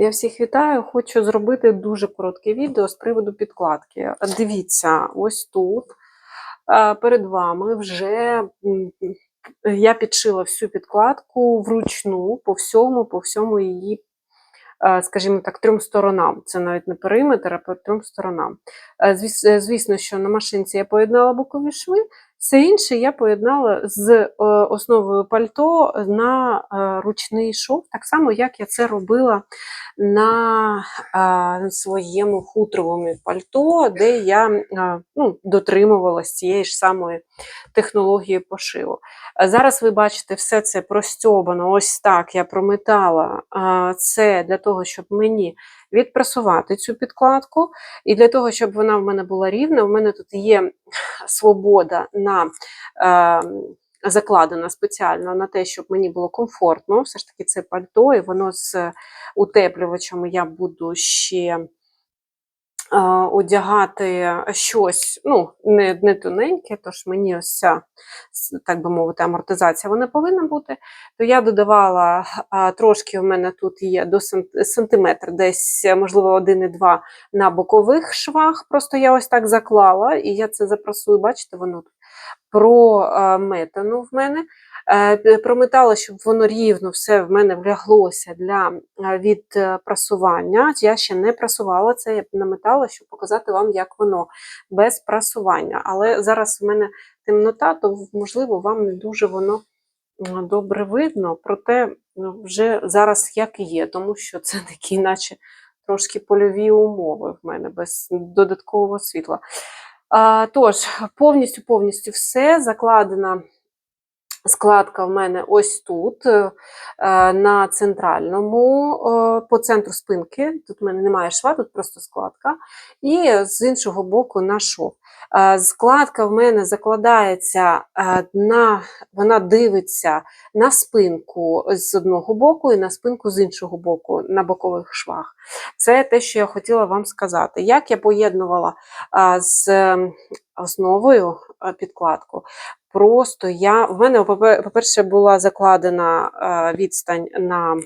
Я всіх вітаю. Хочу зробити дуже коротке відео з приводу підкладки. Дивіться, ось тут е, перед вами вже я підшила всю підкладку вручну по всьому, по всьому її, е, скажімо так, трьом сторонам. Це навіть не периметр, а по трьом сторонам. Е, звіс- Звісно, що на машинці я поєднала бокові шви, все інше я поєднала з е, основою пальто на е, ручний шов, так само, як я це робила на е, своєму хутровому пальто, де я ну, дотримувалась цієї ж самої технології пошиву. Зараз ви бачите, все це простьобано, ось так я прометала це для того, щоб мені відпрасувати цю підкладку. І для того, щоб вона в мене була рівна, в мене тут є свобода на е, закладена спеціально на те, щоб мені було комфортно. Все ж таки, це пальто, і воно з утеплювачами я буду ще. Е, Одягати щось, ну, не, не тоненьке, тож мені ось ця, так би мовити, амортизація вона повинна бути. То я додавала трошки, в мене тут є до сантиметр, десь, можливо, 1,2 на бокових швах. Просто я ось так заклала, і я це запрасую, бачите, воно тут прометано в мене. Е, Прометала, щоб воно рівно все в мене вляглося для е, відпрасування. Я ще не прасувала це, я наметала, щоб показати вам, як воно без прасування. Але зараз в мене темнота, то можливо вам не дуже воно добре видно, проте ну, вже зараз як є, тому що це такі, наче трошки польові умови в мене без додаткового світла. Тож, повністю повністю все закладена. Складка в мене ось тут, е, е, на центральному, е, по центру спинки. Тут в мене немає шва, тут просто складка. І з іншого боку на шов. Складка в мене закладається на, вона дивиться на спинку з одного боку і на спинку з іншого боку, на бокових швах. Це те, що я хотіла вам сказати. Як я поєднувала з основою підкладку, просто я в мене, по-перше, була закладена відстань на.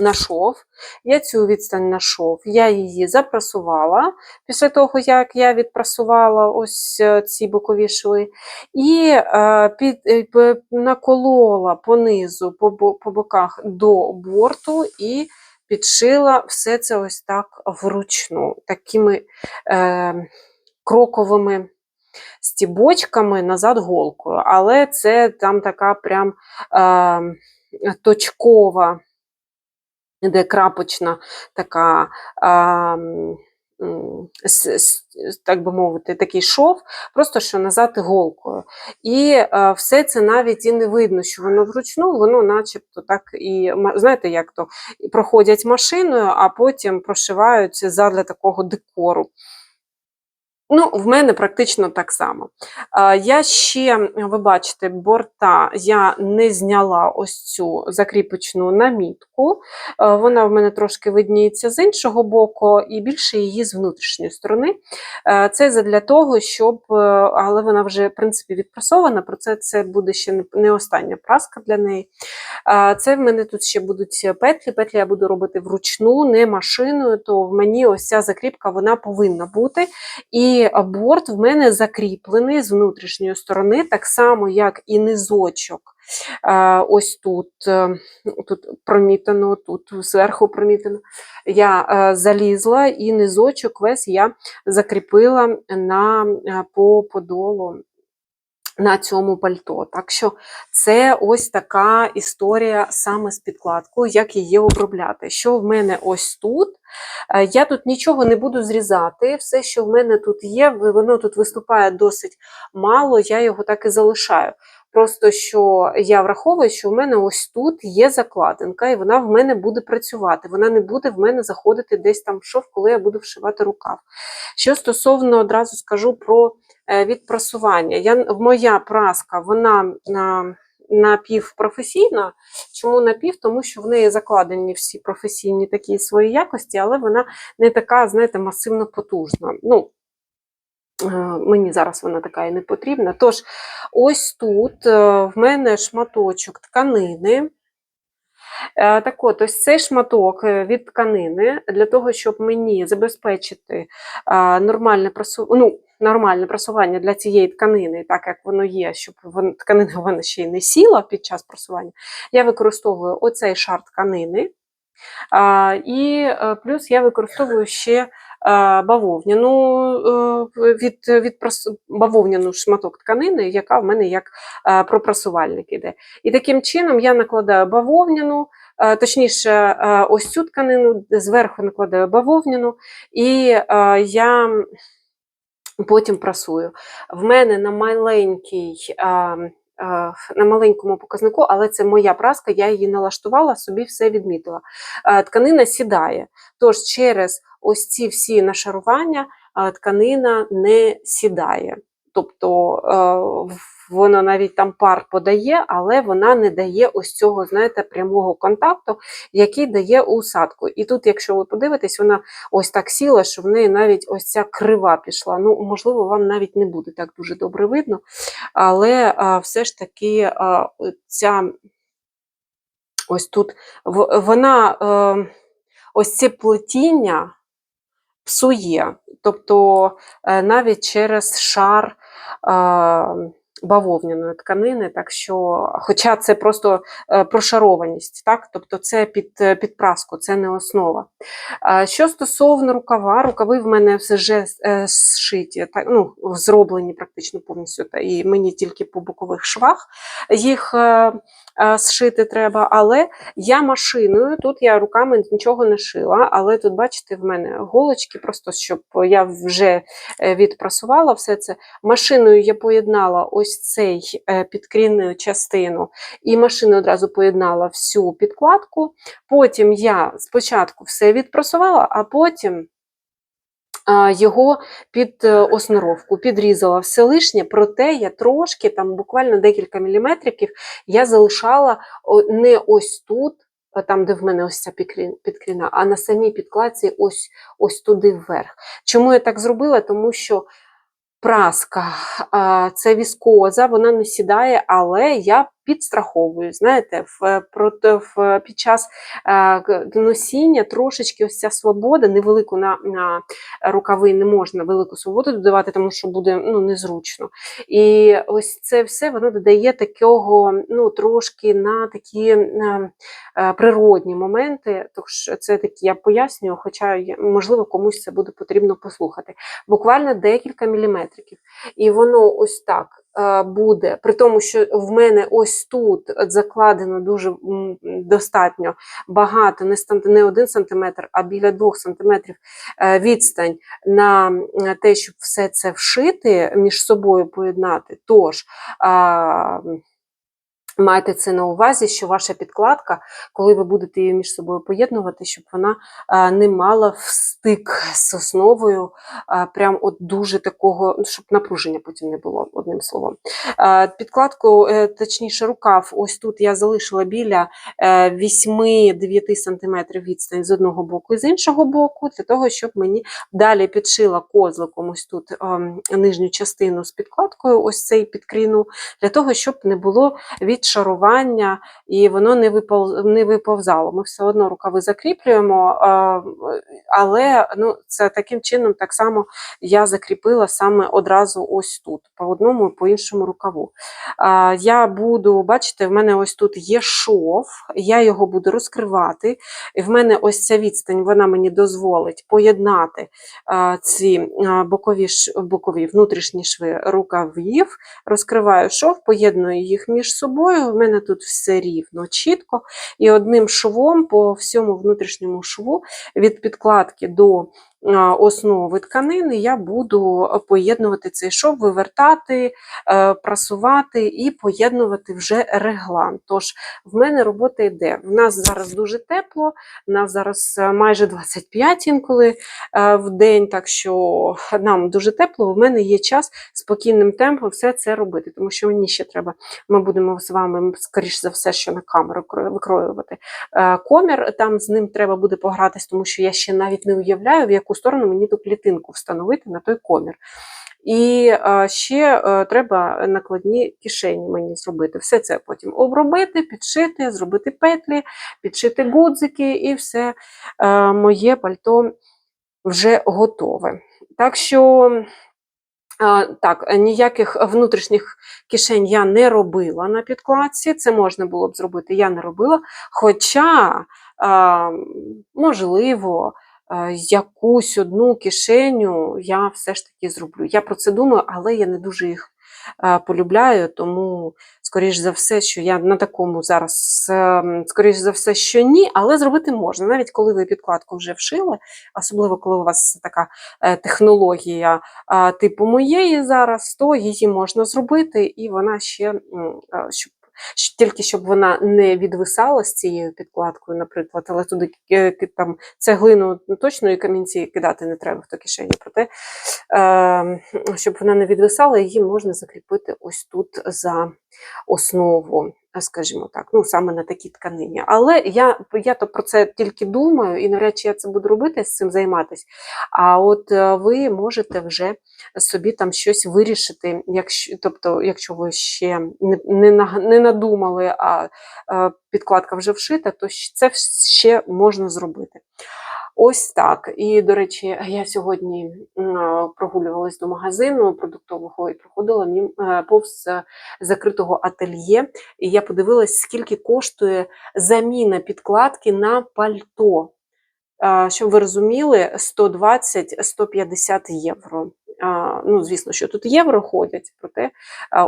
На шов, я цю відстань на шов, я її запрасувала після того, як я відпрасувала ось е, ці бокові шви, і е, під, е, наколола понизу по, по боках до борту і підшила все це ось так вручну, такими е, кроковими стібочками назад голкою. Але це там така прям е, точкова, де крапочна така. Е, так би мовити, такий шов, просто що назад голкою. І е, все це навіть і не видно, що воно вручну, воно начебто так і, знаєте, як то проходять машиною, а потім прошиваються задля такого декору. Ну, в мене практично так само. Я ще, ви бачите, борта я не зняла ось цю закріпочну намітку. Вона в мене трошки видніється з іншого боку, і більше її з внутрішньої сторони. Це для того, щоб, е, але вона вже, в принципі, відпрасована, про це це буде ще не остання праска для неї. Це в мене тут ще будуть петлі. Петлі я буду робити вручну, не машиною, то в мені ось ця закріпка вона повинна бути. І борт в мене закріплений з внутрішньої сторони, так само, як і низочок. Ось тут, е, тут промітано, тут зверху промітано. Я е, залізла і низочок весь я закріпила на, е, по подолу на цьому пальто. Так що це ось така історія саме з підкладкою, як її обробляти. Що в мене ось тут? Е, Я тут нічого не буду зрізати. Все, що в мене тут є, воно тут виступає досить мало, я його так і залишаю. Просто що я враховую, що в мене ось тут є закладинка, і вона в мене буде працювати. Вона не буде в мене заходити десь там в шов, коли я буду вшивати рукав. Що стосовно одразу скажу про е, відпрасування. Я, моя праска, вона на, напівпрофесійна. Чому напів? Тому що в неї закладені всі професійні такі свої якості, але вона не така, знаєте, масивно потужна. Ну, е, Мені зараз вона така і не потрібна. Тож, ось тут е, в мене шматочок тканини. Е, Так от, ось цей шматок е, від тканини для того, щоб мені забезпечити нормальне просування, ну, нормальне просування для цієї тканини, так як воно є, щоб тканина вона ще й не сіла під час просування, я використовую оцей шар тканини. І е, плюс я використовую ще бавовняну е, від, від бавовняну шматок тканини, яка в мене як е, пропрасувальник іде. І таким чином я накладаю бавовняну, е, точніше, е, ось цю тканину, зверху накладаю бавовняну, і е, я потім прасую. В мене на маленький. Е, На маленькому показнику, але це моя праска, я її налаштувала, собі все відмітила. Е, Тканина сідає. Тож через ось ці всі нашарування е, тканина не сідає. Тобто вона навіть там пар подає, але вона не дає ось цього, знаєте, прямого контакту, який дає усадку. І тут, якщо ви подивитесь, вона ось так сіла, що в неї навіть ось ця крива пішла. Ну, можливо, вам навіть не буде так дуже добре видно, але а, все ж таки а, ця ось тут вона е, ось це плетіння псує. Тобто е, навіть через шар е, бавовняної тканини, так що, хоча це просто е, прошарованість, так? тобто це під, е, праску, це не основа. Що стосовно рукава, рукави в мене вже е, зшиті, так, ну, зроблені практично повністю, та, і мені тільки по бокових швах їх зшити треба, але я машиною, тут я руками нічого не шила, але тут, бачите, в мене голочки, просто щоб я вже е, відпрасувала все це. Машиною я поєднала ось цей е, підкрінну частину, і машиною одразу поєднала всю підкладку. Потім я спочатку все відпрасувала, а потім його під е, осноровку, підрізала все лишнє, проте я трошки, там буквально декілька міліметриків, я залишала не ось тут, там, де в мене ось ця підкріна, а на самій підкладці ось, ось туди вверх. Чому я так зробила? Тому що праска, це віскоза, вона не сідає, але я підстраховую. Знаєте, в, в, під час е, носіння трошечки ось ця свобода, невелику на, на рукави не можна велику свободу додавати, тому що буде ну, незручно. І ось це все воно додає такого, ну, трошки на такі е, е, природні моменти. Тож це такі я пояснюю, хоча можливо комусь це буде потрібно послухати. Буквально декілька міліметриків. І воно ось так буде, при тому, що в мене ось тут закладено дуже достатньо багато, не, один сантиметр, а біля двох сантиметрів е, відстань на те, щоб все це вшити, між собою поєднати. Тож Майте це на увазі, що ваша підкладка, коли ви будете її між собою поєднувати, щоб вона не мала встик з основою, прям от дуже такого, ну, щоб напруження потім не було, одним словом. Підкладку, е, точніше, рукав, ось тут я залишила біля е, 8-9 см відстань з одного боку і з іншого боку, для того, щоб мені далі підшила козликом ось тут нижню частину з підкладкою, ось цей підкріну, для того, щоб не було відшарування і воно не випов... не виповзало. Ми все одно рукави закріплюємо, але ну, це таким чином так само я закріпила саме одразу ось тут, по одному і по іншому рукаву. Я буду, бачите, в мене ось тут є шов, я його буду розкривати. І в мене ось ця відстань, вона мені дозволить поєднати ці бокові, бокові внутрішні шви рукавів, розкриваю шов, поєдную їх між собою. В мене тут все рівно, чітко. І одним швом по всьому внутрішньому шву від підкладки до основи тканини я буду поєднувати цей шов, вивертати, е, прасувати і поєднувати вже реглан. Тож в мене робота йде. В нас зараз дуже тепло, в нас зараз е, майже 25 інколи е, в день, так що нам дуже тепло. В мене є час спокійним темпом все це робити, тому що мені ще треба. Ми будемо з вами, скоріш за все, що на камеру викроювати е, комір. Там з ним треба буде погратись, тому що я ще навіть не уявляю, в яку сторону мені ту клітинку встановити на той комір. І е, ще е, треба накладні кишені мені зробити. Все це потім обробити, підшити, зробити петлі, підшити гудзики, і все е, моє пальто вже готове. Так що. Так, ніяких внутрішніх кишень я не робила на підкладці. Це можна було б зробити, я не робила. Хоча, можливо, а, якусь одну кишеню я все ж таки зроблю. Я про це думаю, але я не дуже їх полюбляю, тому, скоріш за все, що я на такому зараз, ем, скоріш за все, що ні, але зробити можна. Навіть коли ви підкладку вже вшили, особливо коли у вас така е, технологія типу моєї зараз, то її можна зробити, і вона ще щоб. Тільки щоб вона не відвисала з цією підкладкою, наприклад, але туди ки- там цеглину ну, точно і камінці кидати не треба в ту кишені. Проте, е, щоб вона не відвисала, її можна закріпити ось тут за основу, скажімо так, ну саме на такій тканині. Але я, я то про це тільки думаю, і навряд чи я це буду робити, з цим займатися. А от е, ви можете вже собі там щось вирішити, якщо, тобто, якщо ви ще не, не, не надумали, а е, підкладка вже вшита, то це ще можна зробити. Ось так. І, до речі, я сьогодні прогулювалась до магазину продуктового і проходила мім, е, повз е, закритого ательє. І я подивилась, скільки коштує заміна підкладки на пальто. Щоб ви розуміли, 120-150 євро. Ну, звісно, що тут євро ходять, проте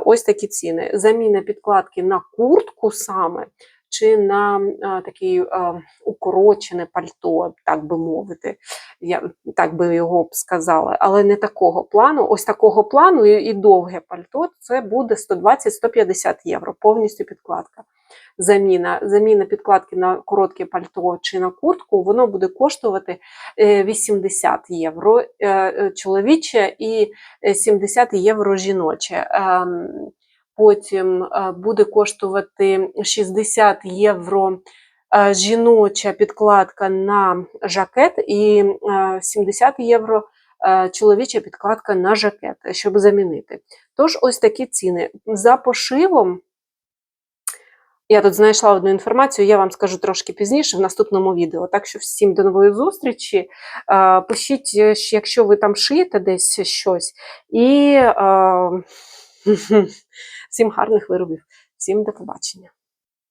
ось такі ціни. Заміна підкладки на куртку саме, чи на а, укорочене пальто, так би мовити, я так би його б сказала, але не такого плану. Ось такого плану і, довге пальто це буде 120-150 євро, повністю підкладка заміна, заміна підкладки на коротке пальто чи на куртку, воно буде коштувати е, 80 євро е, е, чоловіче і е, 70 євро жіноче. Потім е, буде коштувати 60 євро е, жіноча підкладка на жакет і е, 70 євро е, чоловіча підкладка на жакет, щоб замінити. Тож ось такі ціни. За пошивом я тут знайшла одну інформацію, я вам скажу трошки пізніше в наступному відео. Так що всім до нової зустрічі. Пишіть, якщо ви там шиєте десь щось. І всім гарних виробів, всім до побачення.